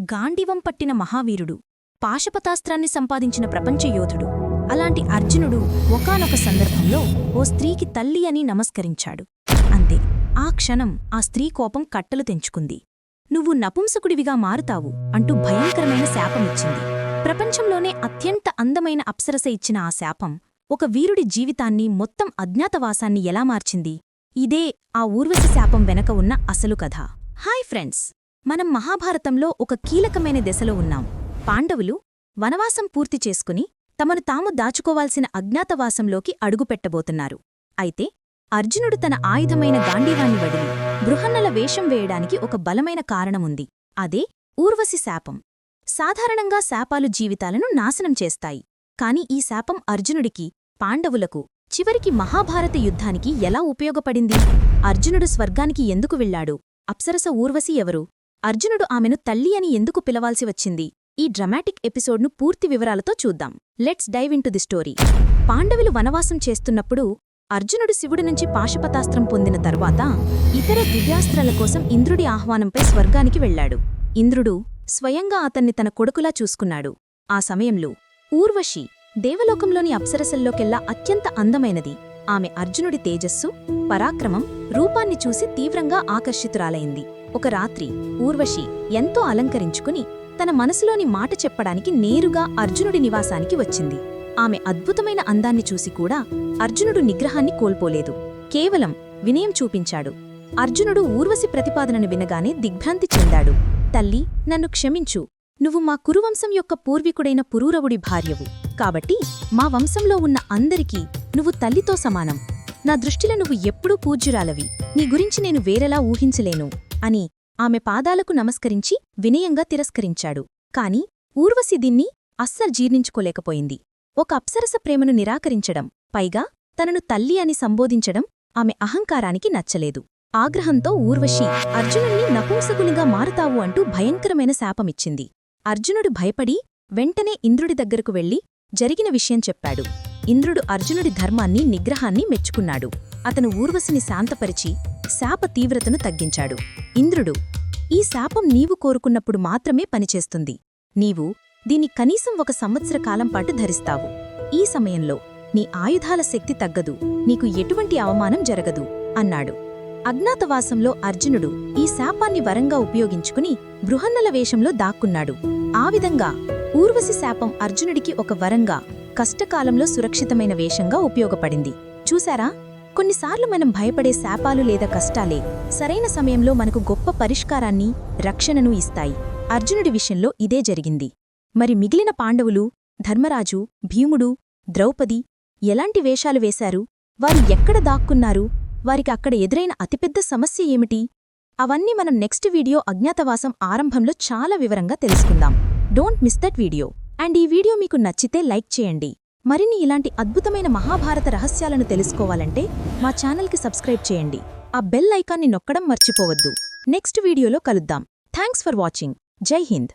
గాండివం పట్టిన మహావీరుడు పాశపతాస్త్రాన్ని సంపాదించిన ప్రపంచ యోధుడు. అలాంటి అర్జునుడు ఒకానొక సందర్భంలో ఓ స్త్రీకి తల్లి అని నమస్కరించాడు. అంతే ఆ క్షణం ఆ స్త్రీ కోపం కట్టలు తెంచుకుంది. నువ్వు నపుంసకుడివిగా మారుతావు అంటూ భయంకరమైన శాపమిచ్చింది ప్రపంచంలోనే అత్యంత అందమైన అప్సరస ఇచ్చిన ఆ శాపం ఒక వీరుడి జీవితాన్ని మొత్తం అజ్ఞాతవాసాన్ని ఎలా మార్చింది? ఇదే ఆ ఊర్వశి శాపం వెనక ఉన్న అసలు కథ. Hi friends! మనం మహాభారతంలో ఒక కీలకమైన దశలో ఉన్నాం. పాండవులు వనవాసం పూర్తి చేసుకుని తమను తాము దాచుకోవాల్సిన అజ్ఞాతవాసంలోకి అడుగుపెట్టబోతున్నారు. అయితే అర్జునుడు తన ఆయుధమైన గాంధీవాన్ని వదిలి బృహన్నల వేషం వేయడానికి ఒక బలమైన కారణముంది. అదే ఊర్వశి శాపం. సాధారణంగా శాపాలు జీవితాలను నాశనం చేస్తాయి. కాని ఈ శాపం అర్జునుడికి పాండవులకు చివరికి మహాభారత యుద్ధానికి ఎలా ఉపయోగపడింది? అర్జునుడు స్వర్గానికి ఎందుకు వెళ్ళాడు? అప్సరస ఊర్వశి ఎవరు? అర్జునుడు ఆమెను తల్లి అని ఎందుకు పిలవాల్సి వచ్చింది? ఈ డ్రమాటిక్ ఎపిసోడ్ను పూర్తి వివరాలతో చూద్దాం. Let's dive in the story. పాండవులు వనవాసం చేస్తున్నప్పుడు అర్జునుడు శివుడి నుంచి పాశపతాస్త్రం పొందిన తరువాత ఇతర దివ్యాస్త్రాల కోసం ఇంద్రుడి ఆహ్వానంపై స్వర్గానికి వెళ్ళాడు ఇంద్రుడు స్వయంగా అతన్ని తన కొడుకులా చూసుకున్నాడు. ఆ సమయంలో ఊర్వశి దేవలోకంలోని అప్సరసల్లోకెల్లా అత్యంత అందమైనది. ఆమె అర్జునుడి తేజస్సు పరాక్రమం రూపాన్ని చూసి తీవ్రంగా ఆకర్షితురాలైంది. ఒక రాత్రి ఊర్వశి ఎంతో అలంకరించుకుని తన మనసులోని మాట చెప్పడానికి నేరుగా అర్జునుడి నివాసానికి వచ్చింది. ఆమె అద్భుతమైన అందాన్ని చూసి కూడా అర్జునుడు నిగ్రహాన్ని కోల్పోలేదు. కేవలం వినయం చూపించాడు. అర్జునుడు ఊర్వశి ప్రతిపాదనను వినగానే దిగ్భ్రాంతి చెందాడు. తల్లి నన్ను క్షమించు. నువ్వు మా కురువంశం యొక్క పూర్వీకుడైన పురూరవుడి భార్యవు. కాబట్టి మా వంశంలో ఉన్న అందరికీ నువ్వు తల్లితో సమానం. నా దృష్టిలో నువ్వు ఎప్పుడూ పూజ్యురాలవి. నీ గురించి నేను వేరెలా ఊహించలేను. అని ఆమె పాదాలకు నమస్కరించి వినయంగా తిరస్కరించాడు. కాని ఊర్వశి దీన్ని అస్సలు జీర్ణించుకోలేకపోయింది. ఒక అప్సరస ప్రేమను నిరాకరించడం పైగా తనను తల్లి అని సంబోధించడం ఆమె అహంకారానికి నచ్చలేదు. ఆగ్రహంతో ఊర్వశి అర్జునుణ్ణి నపుంసకునిగా మారుతావు అంటూ భయంకరమైన శాపమిచ్చింది. అర్జునుడు భయపడి వెంటనే ఇంద్రుడి దగ్గరకు వెళ్ళి జరిగిన విషయం చెప్పాడు. ఇంద్రుడు అర్జునుడి ధర్మాన్ని నిగ్రహాన్ని మెచ్చుకున్నాడు. అతను ఊర్వశిని శాంతపరిచి శాప తీవ్రతను తగ్గించాడు. ఇంద్రుడు ఈ శాపం నీవు కోరుకున్నప్పుడు మాత్రమే పనిచేస్తుంది. నీవు దీన్ని కనీసం ఒక సంవత్సర కాలం పాటు ధరిస్తావు. ఈ సమయంలో నీ ఆయుధాల శక్తి తగ్గదు. నీకు ఎటువంటి అవమానం జరగదు అన్నాడు. అజ్ఞాతవాసంలో అర్జునుడు ఈ శాపాన్ని వరంగా ఉపయోగించుకుని బృహన్నల వేషంలో దాక్కున్నాడు. ఆ విధంగా ఊర్వశి శాపం అర్జునుడికి ఒక వరంగా కష్టకాలంలో సురక్షితమైన వేషంగా ఉపయోగపడింది. చూశారా? కొన్నిసార్లు మనం భయపడే శాపాలు లేదా కష్టాలే సరైన సమయంలో మనకు గొప్ప పరిష్కారాన్ని రక్షణను ఇస్తాయి. అర్జునుడి విషయంలో ఇదే జరిగింది. మరి మిగిలిన పాండవులు ధర్మరాజు భీముడు ద్రౌపది ఎలాంటి వేషాలు వేశారు? వారు ఎక్కడ దాక్కున్నారు? వారికి అక్కడ ఎదురైన అతిపెద్ద సమస్య ఏమిటి? అవన్నీ మనం నెక్స్ట్ వీడియో అజ్ఞాతవాసం ఆరంభంలో చాలా వివరంగా తెలుసుకుందాం. Don't miss that video. And ఈ వీడియో మీకు నచ్చితే లైక్ చేయండి. మరిన్ని ఇలాంటి అద్భుతమైన మహాభారత రహస్యాలను తెలుసుకోవాలంటే మా ఛానల్కి సబ్స్క్రైబ్ చేయండి. ఆ బెల్ ఐకాన్ని నొక్కడం మర్చిపోవద్దు. నెక్స్ట్ వీడియోలో కలుద్దాం. Thanks for watching. Jai Hind.